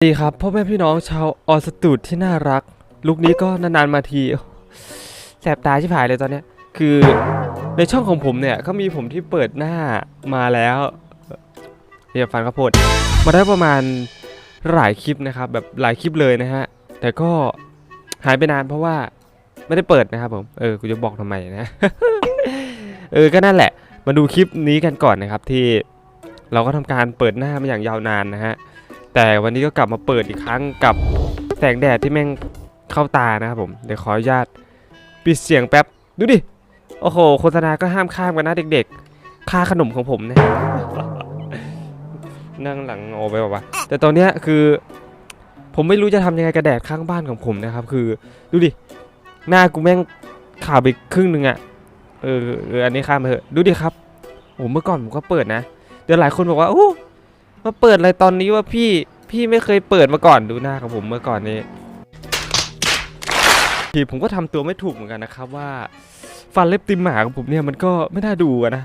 สวัสดีครับพ่อแม่พี่น้องชาวออสตูดที่น่ารัก ลุกนี้ก็นานๆมาทีแสบตาชิบหายเลยตอนเนี้ยคือในช่องของผมเนี่ยก็มีผมที่เปิดหน้ามาแล้วเรียกฟันข้าวโพดมาได้ประมาณหลายคลิปนะครับ แบบหลายคลิปเลยนะฮะ แต่ก็หายไปนานเพราะว่าไม่ได้เปิดนะครับผมเออกูจะบอกทำไมนะเออก็นั่นแหละ มาดูคลิปนี้กันก่อนนะครับที่เราก็ทำการเปิดหน้ามาอย่างยาวนานนะฮะ แต่วันนี้ก็กลับมาเปิดอีกครั้งกับแสงแดดที่แม่งเข้าตานะครับผมเดี๋ยวขออนุญาตปิดเสียงแป๊บดูดิโอ้โหโฆษณาก็ห้ามข้ามกันนะเด็กๆ ค่าขนมของผมนะนั่งหลังงอไปบอกว่าแต่ตอนเนี้ยคือผมไม่รู้จะทำยังไงกับแดดข้างบ้านของผมนะครับ คือดูดิหน้ากูแม่งขาวไปครึ่งหนึ่งอะเออเอออันนี้ข้ามไปเถอะดูดิครับโอ้เมื่อก่อนผมก็เปิดนะเดี๋ยวหลายคนบอกว่าโอ้ มาเปิดอะไรตอนนี้ว่าพี่ พี่ไม่เคยเปิดมาก่อนดูหน้าของผมเมื่อก่อนนี้ทีผมก็ทำตัวไม่ถูกเหมือนกันนะครับว่า ฟันเล็บติมหมาของผมเนี่ยมันก็ไม่น่าดูนะ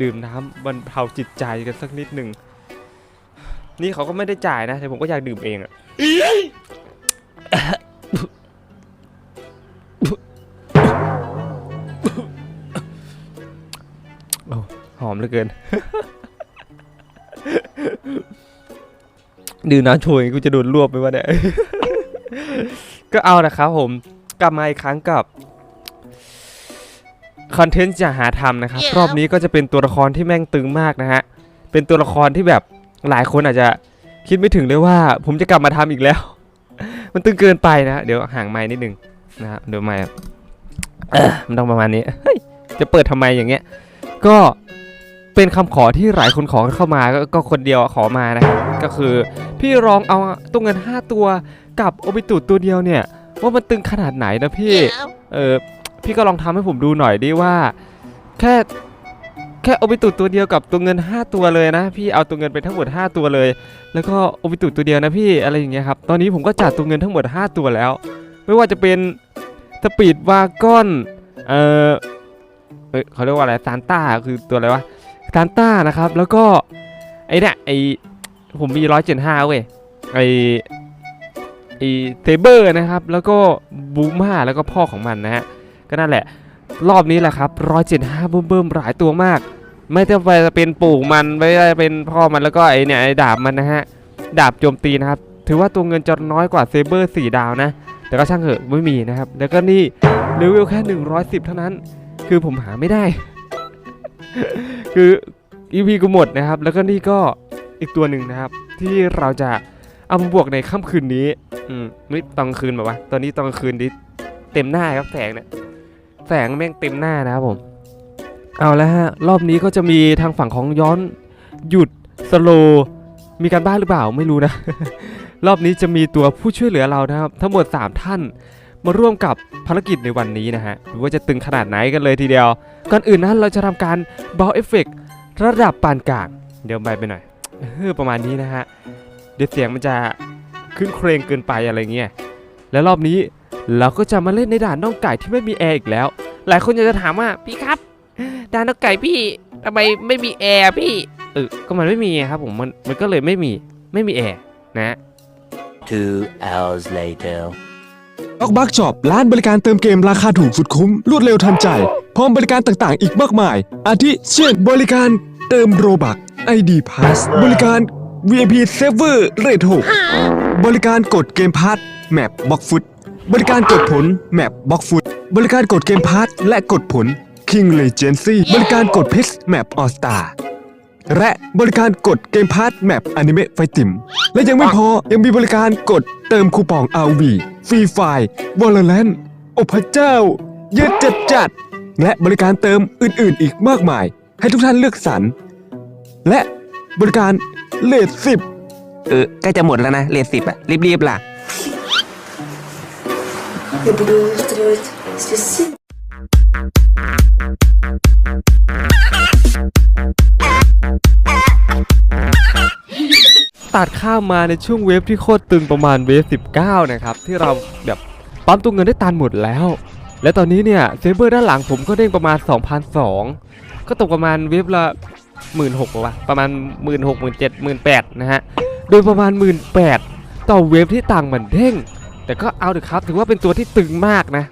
ดื่มน้ำบรรเทาจิตใจกันสักนิดหนึ่งนี่เขาก็ไม่ได้จ่ายนะแต่ผมก็อยากดื่มเองอะหอมเหลือเกิน ดื่มน้ำโชยกูจะโดนรวบไปวะเนี่ย ก็เอานะครับผม กลับมาอีกครั้งกับคอนเทนต์จะหาทำนะครับ รอบนี้ก็จะเป็นตัวละครที่แม่งตึงมากนะฮะ เป็นตัวละครที่แบบหลายคนอาจจะคิดไม่ถึงเลยว่า ผมจะกลับมาทำอีกแล้ว มันตึงเกินไปนะ เดี๋ยวห่างไม้นิดนึงนะฮะเดี๋ยวไม้เอ่อมันต้องประมาณนี้ เฮ้ย จะเปิดทำไมอย่างเงี้ย ก็ เป็นคำขอที่หลายคนขอเข้ามาก็ก็คนเดียวขอมานะครับก็คือ พี่ลองเอาตัวเงิน 5 ตัวกับโอบิตุตัวเดียวเนี่ย ว่ามันตึงขนาดไหนนะพี่เออพี่ก็ลองทำให้ผมดูหน่อยดิว่า แค่แค่โอบิตุตัวเดียวกับตัวเงิน 5 ตัวเลยนะ พี่เอาตัวเงินไปทั้งหมด 5 ตัวเลย แล้วก็โอบิตุตัวเดียวนะพี่อะไรอย่างเงี้ยครับตอนนี้ผมก็จัดตัวเงินทั้งหมด 5 ตัวแล้ว ไม่ว่าจะเป็นสปีดวากอนเออเอ้ยเขาเรียกว่าอะไรซานต้าคือตัวอะไรวะ ซานต้านะครับ แล้วก็ไอ้เนี่ยไอผมมี175เว้ยไอไอเทเบอร์นะครับ แล้วก็บูม่าแล้วก็พ่อของมันนะฮะก็นั่นแหละ รอบนี้แหละครับ175เบิ่มเบิ่มๆหลายตัวมาก ไม่ว่าจะเป็นปู่มันไม่ว่าจะเป็นพ่อมันแล้วก็ไอเนี่ยไอดาบมันนะฮะดาบโจมตีนะครับ ถือว่าตัวเงินจะน้อยกว่าเซเบอร์4ดาวนะ แต่ก็ช่างเถอะไม่มีนะครับ แล้วก็นี่เลเวลแค่ 110 เท่านั้น คือผมหาไม่ได้ คือ EP กูหมดนะครับ แล้วก็นี่ก็อีกตัวหนึ่งนะครับ ที่เราจะเอามาบวกในค่ำคืนนี้ อืมไม่ตอนคืนแบบว่าตอนนี้ตอนคืนดิเต็มหน้าครับแสงเนี่ยแสงแม่งเต็มหน้านะครับผม เอาแล้วฮะ รอบนี้ก็จะมีทางฝั่งของย้อนหยุดสโลมีการบ้านหรือเปล่าไม่รู้นะ รอบนี้จะมีตัวผู้ช่วยเหลือเรานะครับ ทั้งหมด 3 ท่าน มาร่วมกับภารกิจในวันนี้นะฮะหรือว่าจะตึงขนาดไหนกันเลยทีเดียว ก่อนอื่นนั้นเราจะทำการเบาเอฟเฟกระดับปานกลางเดี๋ยวไปไปหน่อยเออประมาณนี้นะฮะเดี๋ยวเสียงมันจะขึ้นเครงเกินไปอะไรเงี้ยแล้วรอบนี้เราก็จะมาเล่นในด่านน้องไก่ที่ไม่มีแอร์อีกแล้ว หลายคนอยากจะถามว่าพี่ครับด่านน้องไก่พี่ทำไมไม่มีแอร์พี่เออก็มันไม่มีครับผมมันมันก็เลยไม่มีไม่มีแอร์นะ Two hours later. ออกบักช็อปร้านบริการเติมเกมราคาถูกสุดคุ้ม รวดเร็วทันใจ พร้อมบริการต่างๆ อีกมากมาย อาทิเช่นบริการเติมโรบัก ID Pass บริการ VIP Server Rate 6บริการกดเกมพาร์ทแมปบล็อกฟุตบริการกดผลแมปบล็อกฟุตบริการกดเกมพาร์ทและกดผล King Legacy บริการกดพชรแมปออสตาและบริการกดเกมพาร์ทแมปอนิเมะไฟติม และยังไม่พอยังมีบริการกด เติมคูปอง RV ฟรีไฟล์วอลเลนโอ้พระเจ้า เยอะจัดจัดๆและบริการเติมอื่นๆอีกมากมาย ให้ทุกท่านเลือกสรร และบริการเลทสิบ เออใกล้จะหมดแล้วนะเลทสิบอะรีบๆล่ะ Я буду устраивать здесь ตัดข้ามมาในช่วงเวฟที่โคตรตึงประมาณเวฟ 19 นะครับ ที่เราแบบปั๊มตัวเงินได้ตันหมดแล้ว และตอนนี้เนี่ยเซเบอร์ด้านหลังผมก็เด้งประมาณ 2,002 ก็ตกประมาณเวฟละ 16,000ป่ะประมาณ 16,000 17,000 18,000 นะฮะ โดยประมาณ 1 8ื่นต่อเวฟที่ต่างเหมันเด้ง แต่ก็เอาเถอะครับ ถือว่าเป็นตัวที่ตึงมากนะ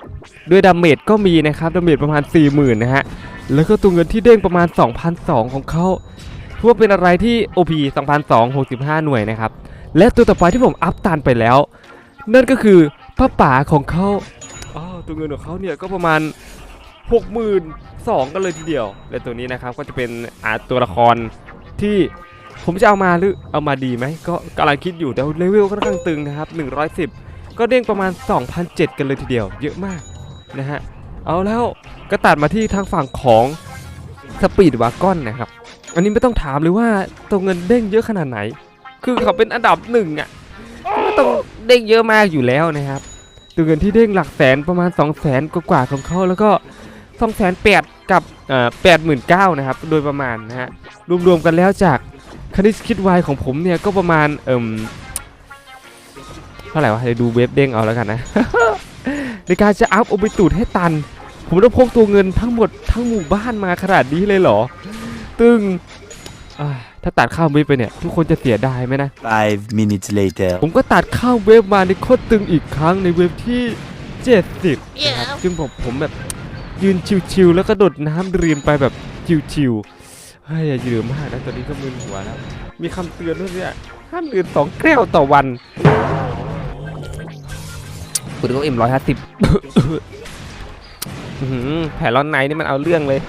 ด้วยดาเมจก็มีนะครับ ดาเมจประมาณ 40,000 นะฮะ แล้วก็ตัวเงินที่เด้งประมาณ 2,002 ของเขา ถือว่าเป็นอะไรที่ OP 2,265 หน่วยนะครับ และตัวต่อไปที่ผมอัพตันไปแล้ว นั่นก็คือป้าป๋าของเขาอ้าวตัวเงินของเขาเนี่ยก็ประมาณ 62,000กันเลยทีเดียว และตัวนี้นะครับก็จะเป็นอาตัวละครที่ผมจะเอามาหรือเอามาดีไหมก็กำลังคิดอยู่แต่เลเวลค่อนข้างตึงนะครับ 110 ก็เด้งประมาณ 2,007 กันเลยทีเดียว เยอะมากนะฮะเอาแล้วก็ตัดมาที่ทางฝั่งของสปีดวากอนนะครับ อันนี้ไม่ต้องถามเลยว่าตัวเงินเด้งเยอะขนาดไหน คือเขาเป็นอันดับหนึ่งอะก็ต้องเด้งเยอะมากอยู่แล้วนะครับ ตัวเงินที่เด้งหลักแสนประมาณ 2 0 0แสนกว่าของเขาแล้วก็2องแสนแปดกับแปดหมื่นเก้านะครับ โดยประมาณนะฮะ รวมๆกันแล้วจากคณิตคิดไวของผมเนี่ยก็ประมาณเอ่มเท่าไหร่วะเดี๋ยวดูเว็บเด้งเอาแล้วกันนะในการจะอัพโอบิตูดให้ตัน ผมต้องพกตัวเงินทั้งหมดทั้งหมู่บ้านมาขนาดนี้เลยเหรอ ตึงถ้าตัดข้าวเว็บไปเนี่ย ทุกคนจะเสียดายไหมนะ Five minutes later ผมก็ตัดข้าวเว็บมาในโคตรตึงอีกครั้งในเว็บที่ 70นะครับซึ่งผมผมแบบยืนชิวๆแล้วก็โดดน้ำเริมไปแบบชิวๆเฮ้ยอยืมมากนะตอนนี้ก็มึนหัวแล้ว มีคำเตือนด้วยเนี่ยห้ามดื่มสองแก้วต่อวันคุณก็เอ็มร้อยห้าสิบแผลร้อนในนี่มันเอาเรื่องเลย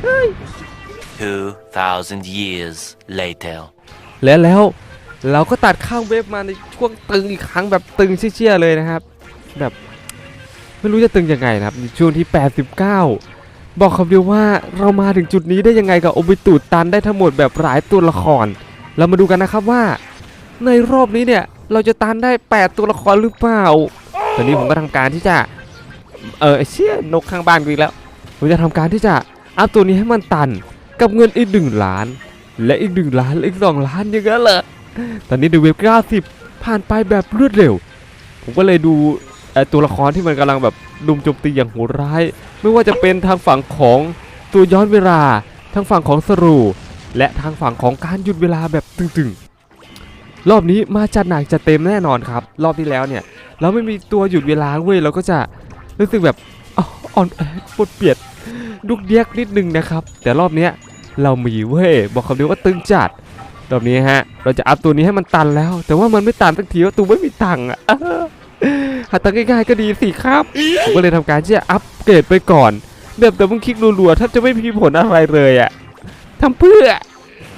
2,000 years later และแล้วเราก็ตัดข้ามเวฟมาในช่วงตึงอีกครั้งแบบตึงเชี่ยเลยนะครับ แบบไม่รู้จะตึงยังไงนะครับในช่วงที่ 89 บอกคำเดียวว่าเรามาถึงจุดนี้ได้ยังไงกับโอบิตูตันได้ทั้งหมดแบบหลายตัวละคร เรามาดูกันนะครับว่า ในรอบนี้เนี่ยเราจะตันได้ 8 ตัวละครหรือเปล่า ตอนนี้ผมก็ทำการที่จะ เออเชี่ยนกข้างบ้านกูอีกแล้ว ผมจะทำการที่จะอัพตัวนี้ให้มันตัน กับเงินอีกหนึ่งล้าน และอีกหนึ่งล้านและอีกสองล้านอย่างนั้นเหรอตอนนี้ดูเว็บ90ผ่านไปแบบรวดเร็ว ผมก็เลยดูตัวละครที่มันกำลังแบบดุมโจมตีอย่างโหดร้าย ไม่ว่าจะเป็นทางฝั่งของตัวย้อนเวลาทางฝั่งของสรูและทางฝั่งของการหยุดเวลาแบบตึงๆ รอบนี้มาจัดหนักจัดเต็มแน่นอนครับ รอบที่แล้วเนี่ย เราไม่มีตัวหยุดเวลาเว้ยเราก็จะรู้สึกแบบอ่อนแอปวดเปียดดุกเดียกนิดนึงนะครับ แต่รอบเนี้ย เรามีเว้ยบอกคำเดียวว่าตึงจัดรอบนี้ฮะ เราจะอัพตัวนี้ให้มันตันแล้ว แต่ว่ามันไม่ตันสักทีว่าตัวไม่มีตังค์อะหาตังค์ง่ายๆก็ดีสิครับ ผมก็เลยทำการที่จะอัปเกรดไปก่อนแบบแต่มึงคลิกรัวๆถ้าจะไม่มีผลอะไรเลยอะทำเพื่อ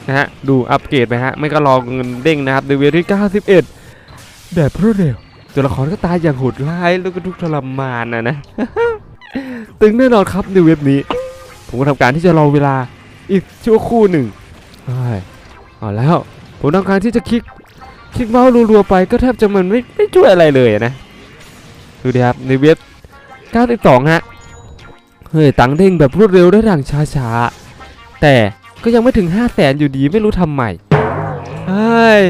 นะฮะดูอัปเกรดไปฮะไม่ก็รอเงินเด้งนะครับในเวที่91แบบรวดเร็วตัวละครก็ตายอย่างโหดร้ายแล้วก็ทุกทรมานนะนะตึงแน่นอนครับในเว็บนี้ ผมก็ทำการที่จะรอเวลา อีกชั่วครู่หนึ่งใช่เอาแล้ว ผมต้องการที่จะคลิกคลิกเมาส์รัวๆไปก็แทบจะมันไม่ไม่ช่วยอะไรเลยนะ ดูดิครับ ในเว็บ92ฮะ เฮ้ย ตังเด้งแบบรวดเร็วและดังช้าๆ แต่ก็ยังไม่ถึง 5 0 0แสนอยู่ดีไม่รู้ทำใหม่เฮ้ย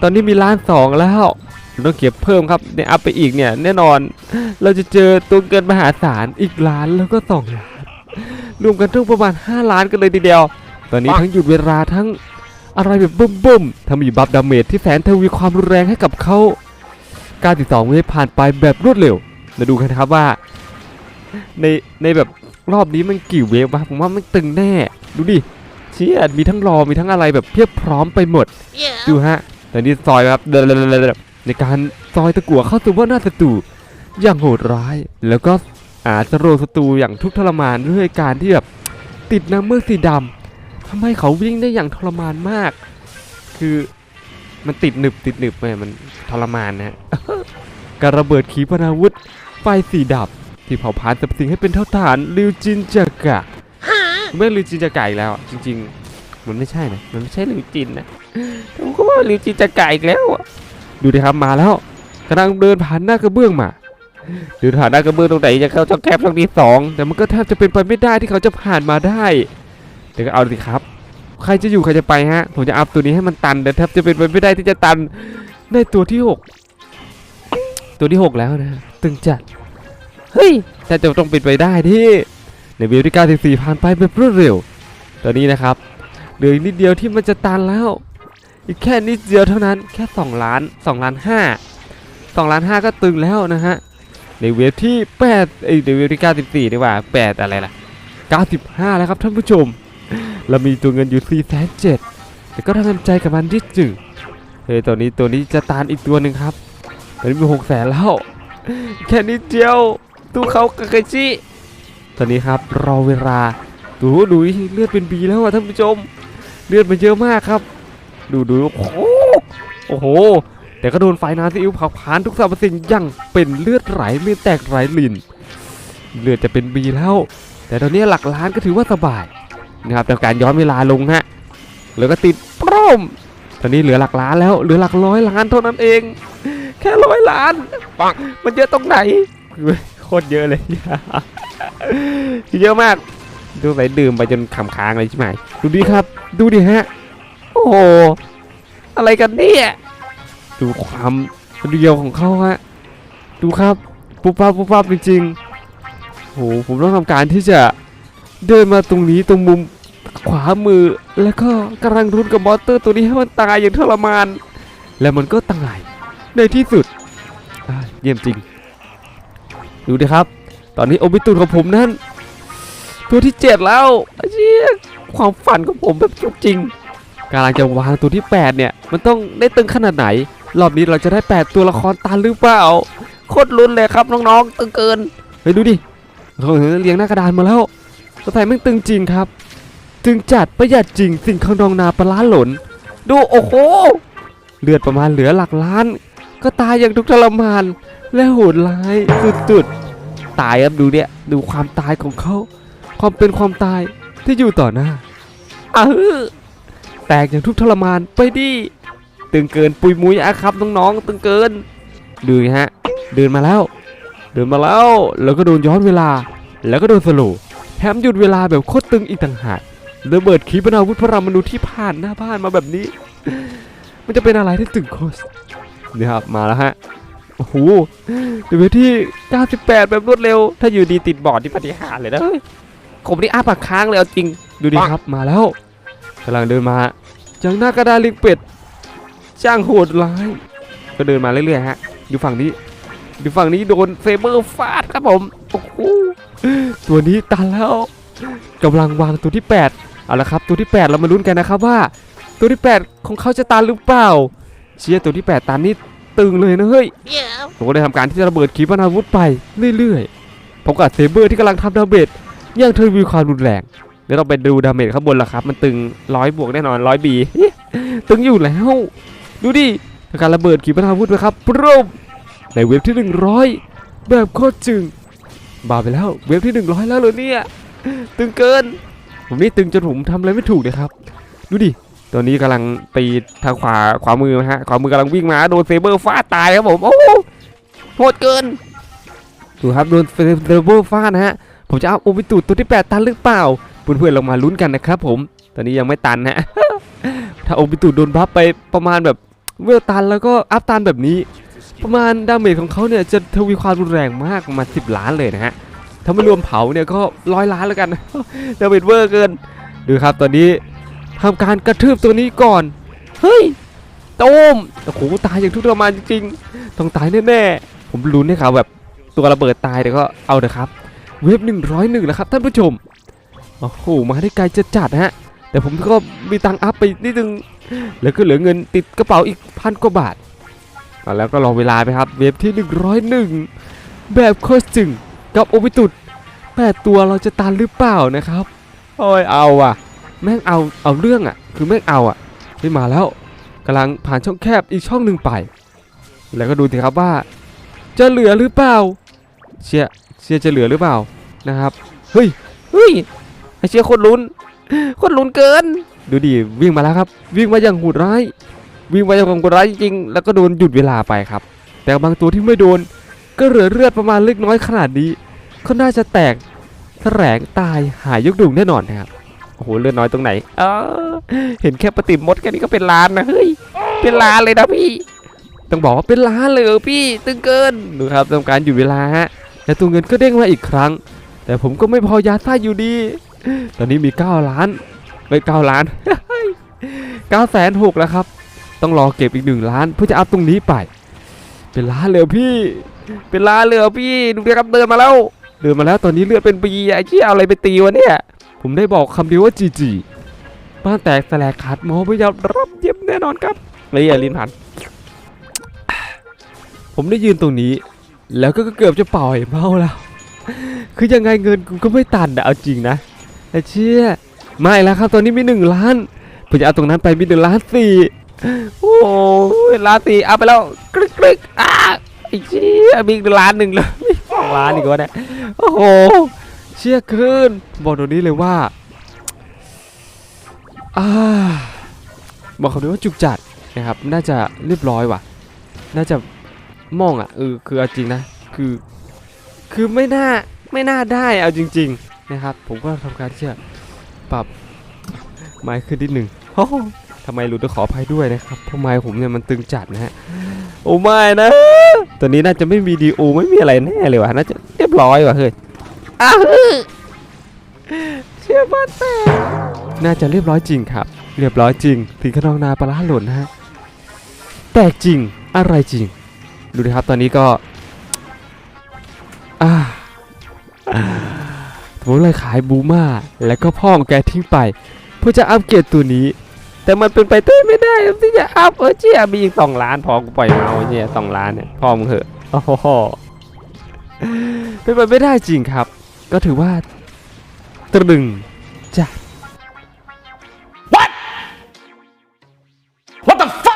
ตอนนี้มีล้านสองแล้วต้องเก็บเพิ่มครับในอัพไปอีกเนี่ยแน่นอน เราจะเจอตัวเกินมหาศาลอีกล้านแล้วก็สองล้าน รวมกันทั้งประมาณ 5 ล้านกันเลยทีเดียว ตอนนี้ทั้งหยุดเวลาทั้งอะไรแบบบึ้มบึ้มๆทำมีบัฟดาเมจที่แสนทวีความรุนแรงให้กับเขาการติดต่อเวฟผ่านไปแบบรวดเร็วมาดูกันนะครับว่า ในในแบบรอบนี้มันกี่เวฟวะผมว่ามันตึงแน่ ดูดิเชี่ยมีทั้งรอมีทั้งอะไรแบบเพียบพร้อมไปหมด ดูฮะตอนนี้ซอยครับเดินๆในการซอยตะกั่วเข้าสู่ว่าหน้าศัตรูอย่างโหดร้าย แล้วก็ อาจะโรศัตรูอย่างทุกทรมานด้วยการที่แบบติดน้ำเมือกสีดำทำให้เขาวิ่งได้อย่างทรมานมาก คือมันติดหนึบติดหนึบไปมันทรมานนะการระเบิดขีปนาวุธไฟสีดับ ที่เผาผลาญสับสิ่งให้เป็นเท่าฐานลิวจินจากะไม่ลิวจินจากะอีกแล้วจริง ๆ มันไม่ใช่นะมันไม่ใช่ลิวจินนะผมก็ว่าลิวจินจะไก่อีกแล้วดูดิครับมาแล้วกำลังเดินผ่านหน้ากระเบื้องมา ดินผ่านหน้ากระเบื้อตรงไหนจะเข้าช่องแคบช่องที่สองแต่มันก็แทบจะเป็นไปไม่ได้ที่เขาจะผ่านมาได้แต่ก็เอาสิครับ ใครจะอยู่ใครจะไปฮะ ผมจะอัพตัวนี้ให้มันตันแต่แทบจะเป็นไปไม่ได้ที่จะตันในตัวที่หกตัวที่หกแล้วนะตึงจัดเฮ้ยแต่จะต้องเป็นไปได้ที่ในวิวที่94ผ่านไปแบบรวดเร็วตอนนี้นะครับเหลืออีกนิดเดียวที่มันจะตันแล้ว อีกแค่นิดเดียวเท่านั้นแค่ 2 ล้าน2ล้าน5 2ล้าน5ก็ตึงแล้วนะฮะ ในเวฟที่8เอ้ยในเวฟที่94ดีกว่า 8 อะไรล่ะ 95 แล้วครับท่านผู้ชม เรามีตัวเงินอยู่ 4 7 0 0แต่ก็ต้งทำใจกับมันที่จึงเฮ้ยตัวนี้ตัวนี้จะตานอีกตัวหนึ่งครับตอนนี้มี6แสนแล้ว แค่นิดเดียวตู้เขากาเกจิตอนนี้ครับรอเวลาดูดูเลือดเป็นบีแล้วอะท่านผู้ชม เลือดมันเยอะมากครับ ดูดูโอ้โห แต่ก็โดนไฟนาซีอิ๊วเผาผลาญทุกสรรพสิ่งย่างเป็นเลือดไหลไม่แตกไหลลินเลือดจะเป็นบีแล้ว แต่ตอนนี้หลักล้านก็ถือว่าสบายนะครับแต่การย้อนเวลาลงฮะแล้วก็ติดโปร่มตอนนี้เหลือหลักล้านแล้วเหลือหลักร้อยล้านเท่านั้นเอง แค่ร้อยล้านปังมันเยอะตรงไหนโคตรเยอะเลยเยอะมากดูไปดื่มไปจนขำค้างเลยใช่ไหมดูดิครับ ดูดิฮะ โอ้โห อะไรกันเนี่ย ดูความเรียวของเขาฮะดูครับปุ๊บปั๊บปุ๊บปั๊บจริงๆโอ้โหผมต้องทำการที่จะเดินมาตรงนี้ตรงมุมขวามือแล้วก็กำลังรุนกับมอเตอร์ตัวนี้ให้มันตายอย่างทรมาน แล้วมันก็ตายในที่สุดเยี่ยมจริง ดูดิครับ ตอนนี้โอบิตุนของผมนั้นตัวที่เจ็ดแล้วไอ้เชี่ยความฝันของผมแบบจริงกำลังจะวางตัวที่ 8 เนี่ย มันต้องได้ตึงขนาดไหน รอบนี้เราจะได้ 8 ตัวละครตันหรือเปล่า โคตรลุ้นเลยครับน้องๆตึงเกินเฮ้ยดูดิเขาเรียงหน้ากระดานมาแล้วสไตล์แม่งตึงจริงครับ ตึงจัดประหยัดจริงสิ่งข้างนองนาปลาร้าหล่น ดูโอ้โห เลือดประมาณเหลือหลักล้าน ก็ตายอย่างทุกทรมาน และโหดร้ายสุดๆตายครับดูเนี่ยดูความตายของเขาความเป็นความตายที่อยู่ต่อหน้าอ้าแตกอย่างทุกทรมานไปดิ ตึงเกินปุยมุยอะครับน้องๆตึงเกินดูนฮะเดินมาแล้ว เดินมาแล้วแล้วก็โดนย้อนเวลา แล้วก็โดนสโลแถมหยุดเวลาแบบโคตรตึงอีกต่างหากระเบิดขีปนาวุธพระรามนูที่ผ่านหน้าบ้านมาแบบนี้ มันจะเป็นอะไรที่ตึงโคตรนี่ครับมาแล้วฮะโอ้โหดี๋ยวที่ 98 แบบรวดเร็ว ถ้าอยู่ดีติดบอร์ดที่ปฏิหารเลยนะผมนี่อ้าปากค้างเลยเอาจริง ดูดิครับมาแล้วกำลังเดินมาจากหน้ากระดาลิงเป็ด จ้างโหดร้าย ก็เดินมาเรื่อยๆฮะ อยู่ฝั่งนี้อยู่ฝั่งนี้โดนเซเบอร์ฟาดครับผมโอ้โหตัวนี้ตันแล้วกำลังวางตัวที่ 8 เอาละครับ ตัวที่ 8 เรามาลุ้นกันนะครับว่า ตัวที่ 8 ของเขาจะตันหรือเปล่า เชียร์ตัวที่ 8 ตันนี่ตึงเลยนะเฮ้ยผมก็เลยทำการที่จะระเบิดขีปนาวุธไปเรื่อยๆผมกับเซเบอร์ที่กำลังทำดาเมจย่างทวีความรุนแรงเดี๋ยวเราไปดูดาเมจข้างบนละครับ มันตึงร้อยบวกแน่นอนร้อยบีตึงอยู่แล้ว ดูดิทำการระเบิดขีปนาวุธไปครับปรมในเว็บที่ 100 แบบโคตรจึงบาไปแล้วเว็บที่ 100 แล้วเลยเนี่ยตึงเกิน ผมนี่ตึงจนผมทำอะไรไม่ถูกเลยครับ ดูดิตัวนี้กำลังตีทางขวาขวามือนะฮะขวามือกำลังวิ่งมาโดนเซเบอร์ฟาดตายครับผมโอ้โหโหดเกินดูครับโดนเซเบอร์ฟาดนะฮะผมจะเอาโอบิตูดตัวที่ 8 ตันหรือเปล่าเพื่อนๆลงมาลุ้นกันนะครับผม ตอนนี้ยังไม่ตันฮะถ้าโอบิตูดโดนบัฟไปประมาณแบบ เวลตันแล้วก็อัพตันแบบนี้ ประมาณดาเมจของเขาเนี่ยจะทวีความรุนแรงมากประมาณ10 ล้านเลยนะฮะถ้าไม่รวมเผาเนี่ยก็ร้อยล้านแล้วกันดาเมจเวอร์เกินดูครับตอนนี้ทำการกระทืบตัวนี้ก่อน เฮ้ยตูมโอ้โหตายอย่างทุกข์ทรมานจริงๆต้องตายแน่ๆผมลุ้นให้เขาแบบตัวระเบิดตายเดี๋ยวก็เอาเถอะครับ เว็บหนึ่งร้อยหนึ่งแล้วครับท่านผู้ชมโอ้โหมาได้ไกลจะจัดฮะ แต่ผมก็มีตังอัพไปนิดนึง แล้วก็เหลือเงินติดกระเป๋าอีกพันกว่าบาทาแล้วก็รอเวลาไปครับ เว็บที่ 101 แบบโคตรจึงกับโอวิตุดแปดตัวเราจะตันหรือเปล่านะครับโอ้ยเอาอะ แม่งเอาเอาเรื่องอะ คือแม่งเอาอะไม่มาแล้วกำลังผ่านช่องแคบอีกช่องหนึ่งไป แล้วก็ดูสิครับว่า จะเหลือหรือเปล่า เชียร์เชียร์จะเหลือหรือเปล่านะครับ เฮ้ยเฮ้ยไอเชียร์โคนลุ้นโคนลุ้นเกิน ดูดิวิ่งมาแล้วครับ วิ่งมาอย่างโหดร้าย วิ่งมาอย่างโหดร้ายจริงๆแล้วก็โดนหยุดเวลาไปครับ แต่บางตัวที่ไม่โดน ก็เหลือเลือดประมาณเล็กน้อยขนาดนี้ก็น่าจะแตกแถลงตายหายยกดุงแน่นอนนะครับโอ้โหเลือดน้อยตรงไหนเออเห็นแค่ปฏิมดแค่นี้ก็เป็นล้านนะเฮ้ยเป็นล้านเลยนะพี่ ต้องบอกว่าเป็นล้านเลยเหรอพี่ ตึงเกินดูครับทำการหยุดเวลาฮะและตัวเงินก็เด้งมาอีกครั้ง แต่ผมก็ไม่พอยาซ่าอยู่ดี ตอนนี้มี 9 ล้าน ไม่9ล้าน9แสนหกแล้วครับ ต้องรอเก็บอีกหนึ่งล้าน เพื่อจะอัพตรงนี้ไป เป็นล้านเลยเหรอพี่ เป็นล้านเลยเหรอพี่ดูดิครับเดินมาแล้ว เดินมาแล้วตอนนี้เลือดเป็นปีไอ้ที่เอาอะไรไปตีวะเนี่ย ผมได้บอกคำเดียวว่าจีจีบ้านแตกแสลกขาดหมอพยายามรับเย็บแน่นอนครับไม่อย่าลิ้นพันผมได้ยืนตรงนี้ แล้วก็เกือบจะเป่าไอ้เมาแล้ว คือยังไงเงินกูก็ไม่ตันอะเอาจริงนะไอ้เชี่ย ไม่แล้วครับตอนนี้มีหนึ่งล้านผมจะเอาตรงนั้นไปมีหนึ่งล้านสี่โอ้ยล้านสี่เอาไปแล้วกรึกกรึกอะไอ้เชี่ยมีอีกล้านหนึ่งเลยสองล้านอีกวะเนี่ยโอ้โหเชี่ยขึ้นบอกตรงนี้เลยว่าอ่าบอกคำนี้ว่าจุกจัดนะครับ น่าจะเรียบร้อยว่ะ น่าจะมองอะเออคือเอาจริงนะคือ คือไม่น่าไม่น่าได้เอาจริง ๆ นะครับ ผมก็ทำการที่จะ ปรับไม้ขึ้นนิดหนึ่งโอ้โหทำไมหลุดต้องขออภัยด้วยนะครับเพราะไม้ผมเนี่ยมันตึงจัดนะฮะโอ้ไม่นะตัวนี้น่าจะไม่มีดีโอไม่มีอะไรแน่เลยว่ะน่าจะเรียบร้อยว่ะเฮ้ยอ้าเชื่อบ้านแตกน่าจะเรียบร้อยจริงครับ เรียบร้อยจริง ถึงขนองนาปลาร้าหล่นนะฮะแตกจริงอะไรจริง ดูดิครับตอนนี้ก็อ่าอ่า ผมเลยขายบูมาและก็พ่อของแกทิ้งไป เพื่อจะอัปเกรดตัวนี้ แต่มันเป็นไปได้ไม่ได้ที่จะอัพเออเจียมีอีกสองล้านพอกูปล่อยเมาเนี่ยสองล้านเนี่ยพ่อมึงเหอะโอ้โหเป็นไปไม่ได้จริงครับ ก็ถือว่าตรึง